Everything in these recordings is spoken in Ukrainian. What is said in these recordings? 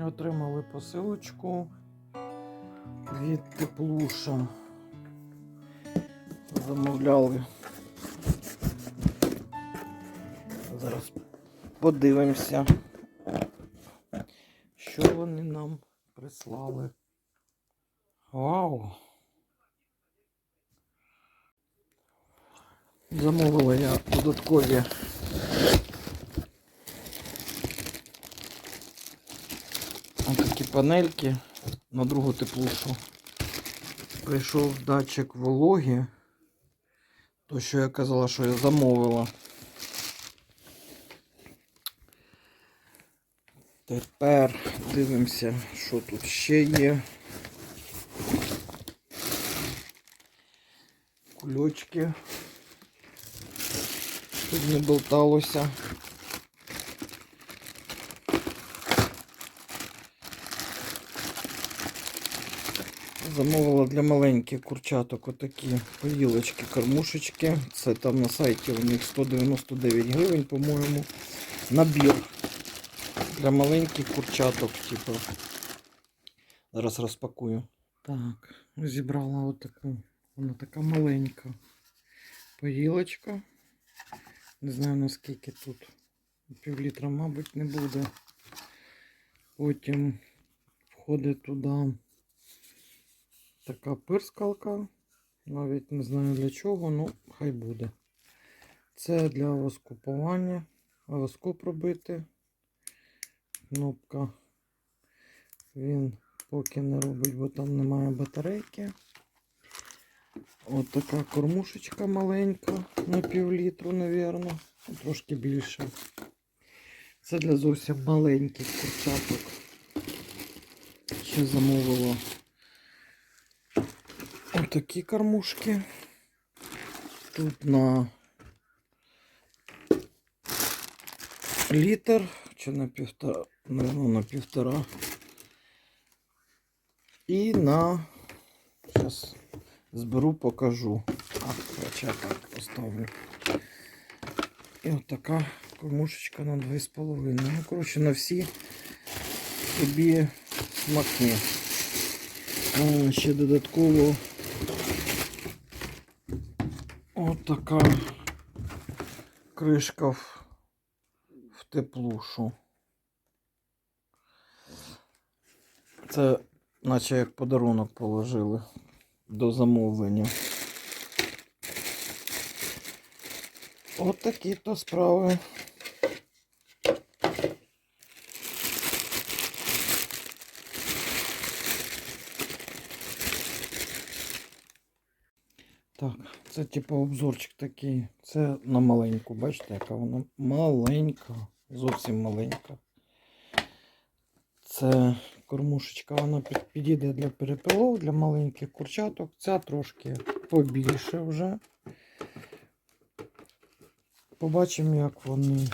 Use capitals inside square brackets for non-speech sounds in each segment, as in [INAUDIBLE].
Отримали посилочку від теплуша. Замовляли. Зараз подивимося, що вони нам прислали. Вау! Замовила я додаткові Ось такі панельки на другу теплушу. Прийшов датчик вологі. То, що я казала, що я замовила. Тепер дивимося, що тут ще є. Кульочки. Щоб не болталося. Замовила для маленьких курчаток отакі поїлочки, кормушечки. Це там на сайті у них 199 гривень, по-моєму. Набір для маленьких курчаток, типу. Зараз розпакую. Так, зібрала отаку. Вона така маленька поїлочка. Не знаю наскільки тут. Пів літра, мабуть, не буде. Потім входить туди така пирскалка. Навіть не знаю для чого, ну хай буде. Це для воскупування. Воскоп робити. Кнопка. Він поки не робить, бо там немає батарейки. От кормушечка маленька на пів літру, напевно. Трошки більше. Це для зовсім маленьких курчаток. Ще замовила Отакі кормушки. Тут на літр чи на півтора, ну, на півтора. І на зараз зберу, покажу. А, хоча так поставлю. І от така кормушечка на 2,5. Ну, коротше, на всі собі смакні. А, ще додатково от така кришка в, в теплушу. Це наче як подарунок положили до замовлення. От такі то справи. Так, це типу обзорчик такий. Це на маленьку, бачите, яка вона маленька, зовсім маленька. Це кормушечка, вона підійде для перепилов, для маленьких курчаток. Ця трошки побільше вже. Побачимо, як вони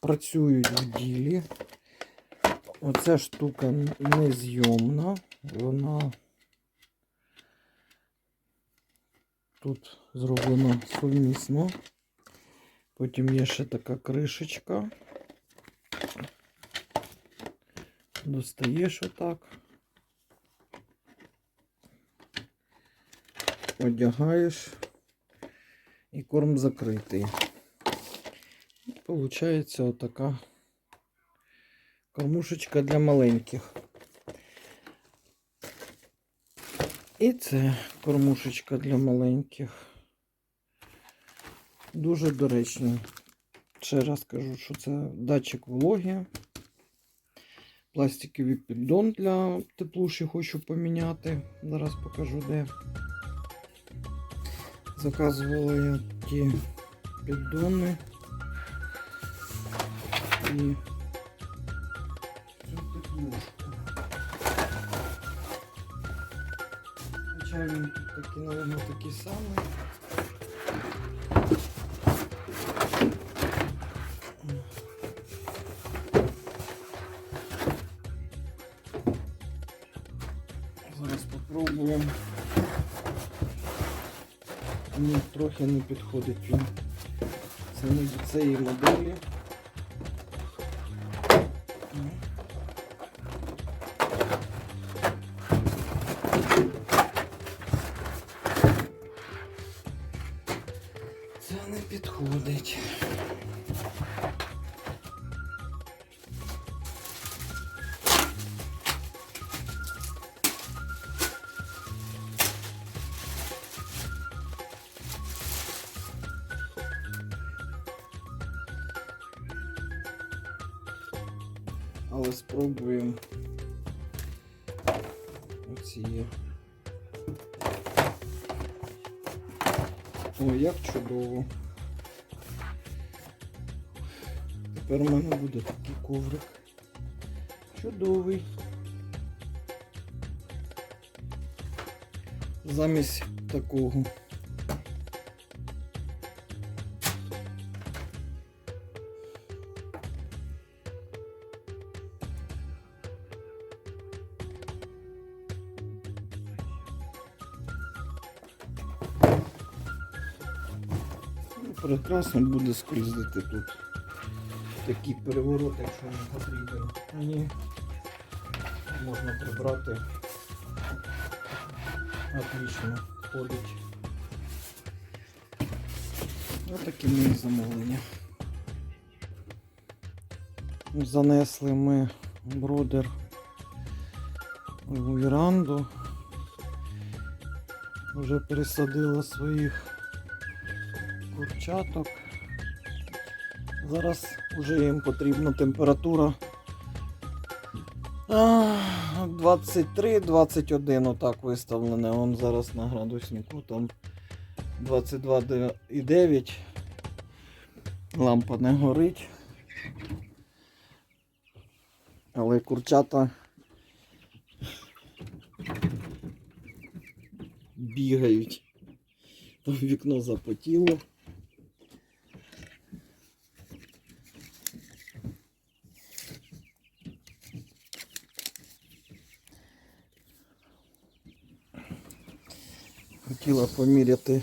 працюють в ділі. Оця штука незйомна. Вона тут зроблено сумісно. Потім є ще така кришечка. Достаєш отак. Одягаєш і корм закритий. І Получається отака кормушечка для маленьких. І це кормушечка для маленьких. Дуже доречно. Ще раз кажу, що це датчик вологи. Пластиковий піддон для теплуші хочу поміняти. Зараз покажу де. Заказувала я ті піддони. І цю теплушку. Він тут такий, наверное, такий самий. Зараз попробуємо. Ні, трохи не підходить він. Це не до цієї моделі. Зараз спробуємо. Оці. О, як чудово. Тепер у мене буде такий коврик. Чудовий. Замість такого. Прекрасно буде скользити тут. Такий переворот, якщо не потрібен. Ні. Можна прибрати. Отлично ходить. Ось такі мої замовлення. Занесли ми бродер у віранду. Вже пересадила своїх курчаток. Зараз вже їм потрібна температура 23-21 отак виставлене. Он зараз на градуснику там 22,9. Лампа не горить. Але курчата бігають. Там вікно запотіло. Хотіла поміряти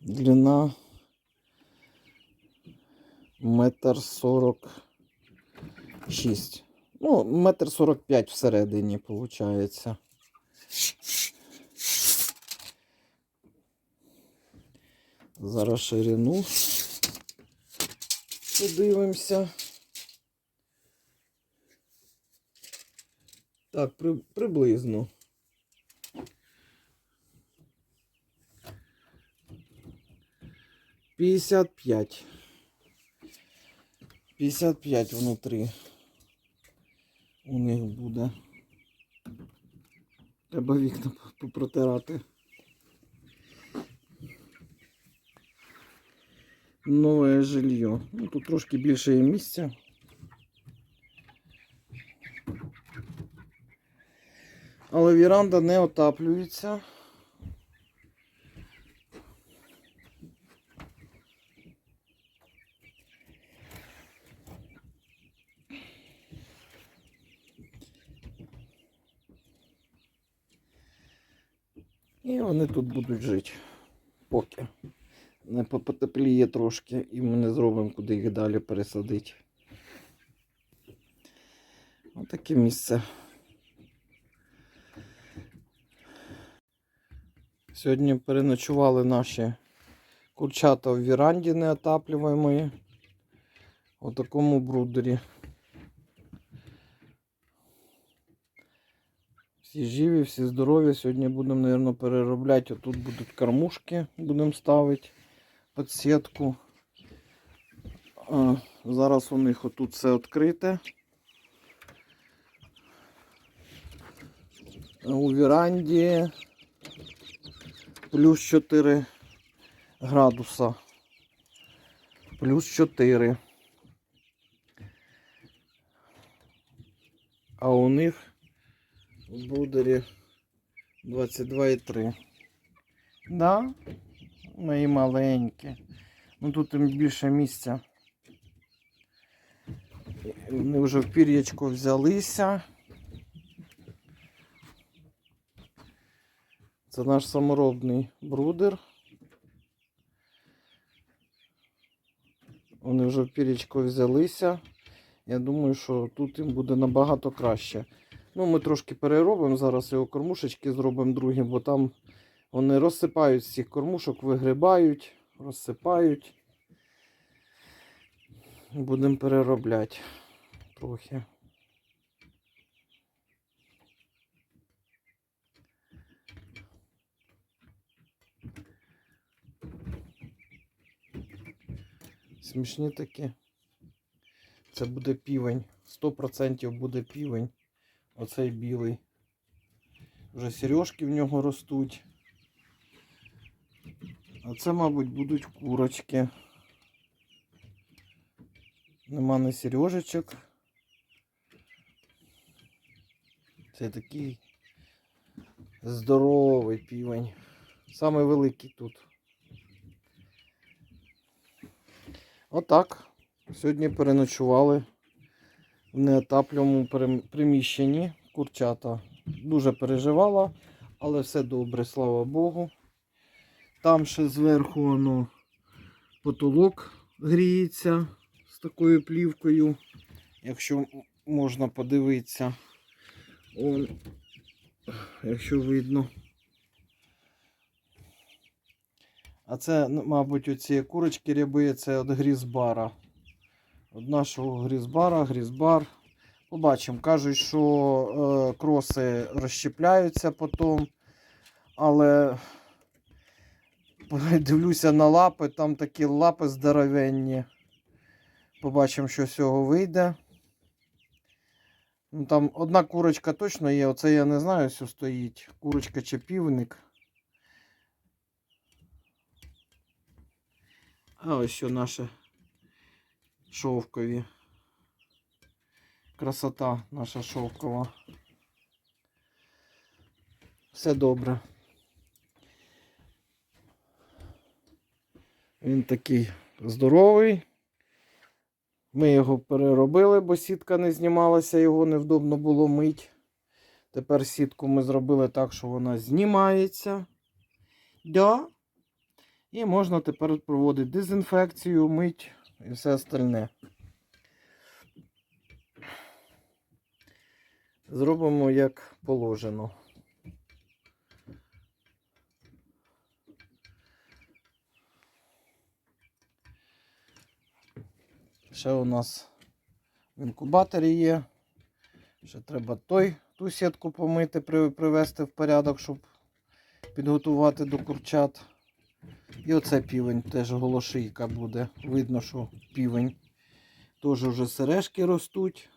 длина метр сорок шість. Ну, метр сорок п'ять всередині, виходить. Зараз ширину. Подивимося. Так, при, приблизно. Пятьдесят пять. Пятьдесят пять внутрі. У них буде. Треба вікна попротирати. Нове жилье. Ну, тут трошки більше є місця. Але віранда не отаплюється. І вони тут будуть жити. Поки не потепліє трошки, і ми не зробимо, куди їх далі пересадити. Отаке місце. Сьогодні переночували наші курчата в віранді неотаплюваємої. У такому брудері. Всі живі, всі здорові. Сьогодні будемо, мабуть, переробляти. Отут будуть кормушки, будемо ставити під сітку. Зараз у них отут все відкрите. У віранді плюс 4 градуса. Плюс 4. А у них в брудері 22,3. Да, мої маленькі. Ну тут їм більше місця. Вони вже в пір'ячко взялися. Це наш саморобний брудер. Вони вже в пір'ячко взялися. Я думаю, що тут їм буде набагато краще. Ну, ми трошки переробимо. Зараз його кормушечки зробимо другі, бо там вони розсипають цих кормушок, вигрибають, розсипають. Будемо переробляти трохи. Смішні такі. Це буде півень. 100% буде півень. Оцей білий. Вже сережки в нього ростуть. А це, мабуть, будуть курочки. Нема не сережечок. Це такий здоровий півень. Самий великий тут. Отак. Сьогодні переночували перем- приміщенні. Курчата дуже переживала, але все добре, слава Богу. Там ще зверху воно потолок гріється з такою плівкою, якщо можна подивитися. Он, якщо видно. А це, мабуть, оці курочки ряби, це від грізбара. Від нашого грізбара, грізбар. Побачимо. Кажуть, що е, кроси розщепляються потім. Але [LAUGHS] дивлюся на лапи, там такі лапи здоровенні. Побачимо, що з цього вийде. Ну, там одна курочка точно є, оце я не знаю, що стоїть. Курочка чи півник. А ось що наші шовкові. Красота наша шовкова. Все добре. Він такий здоровий. Ми його переробили, бо сітка не знімалася, його невдобно було мить. Тепер сітку ми зробили так, що вона знімається. Да. І можна тепер проводити дезінфекцію, мить і все остальне. Зробимо як положено. Ще у нас в інкубаторі є. Ще треба той, ту сітку помити, при- привести в порядок, щоб підготувати до курчат. І оце півень, теж голошийка буде. Видно, що півень. Теж вже сережки ростуть.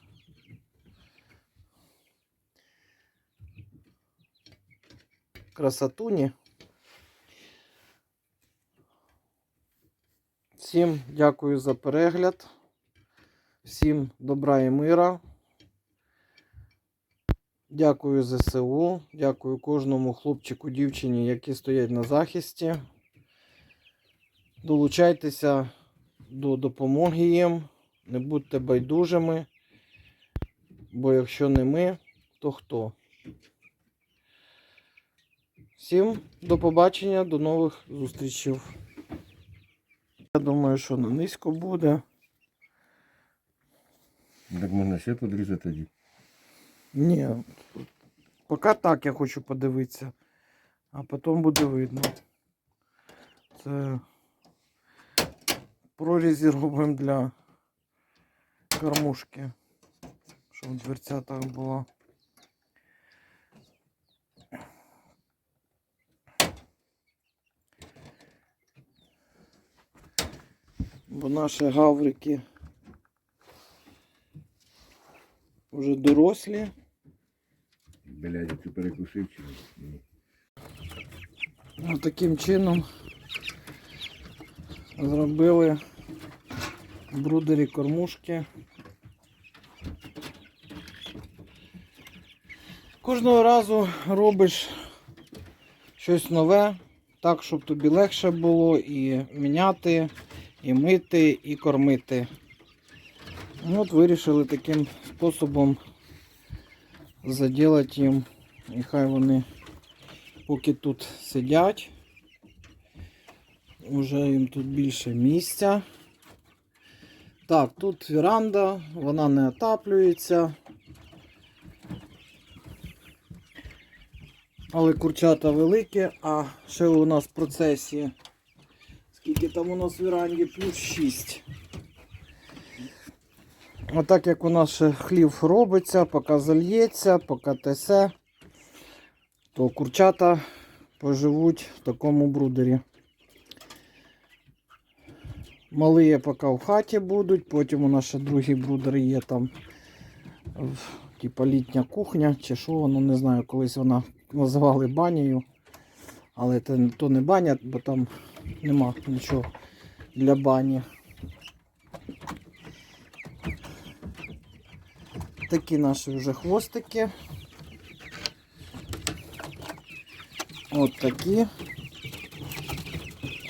Красотуні. Всім дякую за перегляд. Всім добра і мира. Дякую ЗСУ. Дякую кожному хлопчику, дівчині, які стоять на захисті. Долучайтеся до допомоги їм. Не будьте байдужими. Бо якщо не ми, то хто? Всім до побачення, до нових зустрічей. Я думаю, що не низько буде. Так можна ще подрізати тоді. Ні, поки так я хочу подивитися, а потім буде видно. Це прорізі робимо для кормушки, щоб дверця так була. Бо наші гаврики вже дорослі. Блядь, ти перекусив чи ні? Ну, таким чином зробили брудері кормушки. Кожного разу робиш щось нове, так, щоб тобі легше було і міняти, і мити, і кормити. Ну, От вирішили таким способом заділати їм, і хай вони поки тут сидять. Уже їм тут більше місця. Так, тут веранда, вона не отаплюється. Але курчата великі, а ще у нас в процесі. Скільки там у нас в веранді? Плюс 6. Отак як у нас ще хлів робиться, поки зальється, поки тесе, то курчата поживуть в такому брудері. Малі поки в хаті будуть, потім у нас ще другий брудер є там типа літня кухня чи що, ну не знаю, колись вона називали банею. Але це, то не баня, бо там нема нічого для бані. Такі наші вже хвостики. От такі.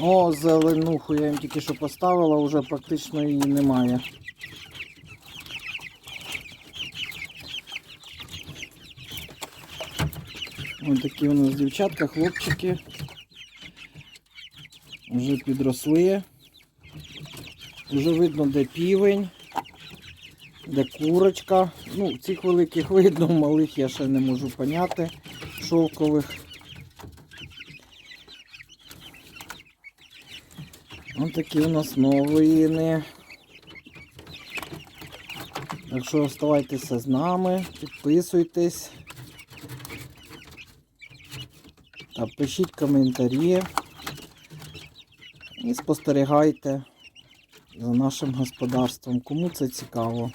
О, зеленуху я їм тільки що поставила, вже практично її немає. Ось такі у нас дівчатка, хлопчики. Вже підросли. Вже видно, де півень, де курочка. Ну, цих великих [LAUGHS] видно, малих я ще не можу поняти. Шовкових. Ось такі у нас новини. Так що оставайтеся з нами, підписуйтесь. Та пишіть коментарі і спостерігайте за нашим господарством, кому це цікаво.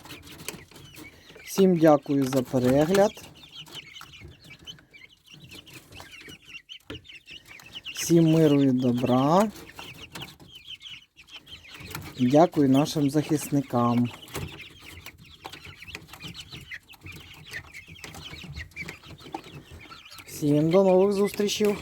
Всім дякую за перегляд. Всім миру і добра. Дякую нашим захисникам. Всім до нових зустрічей.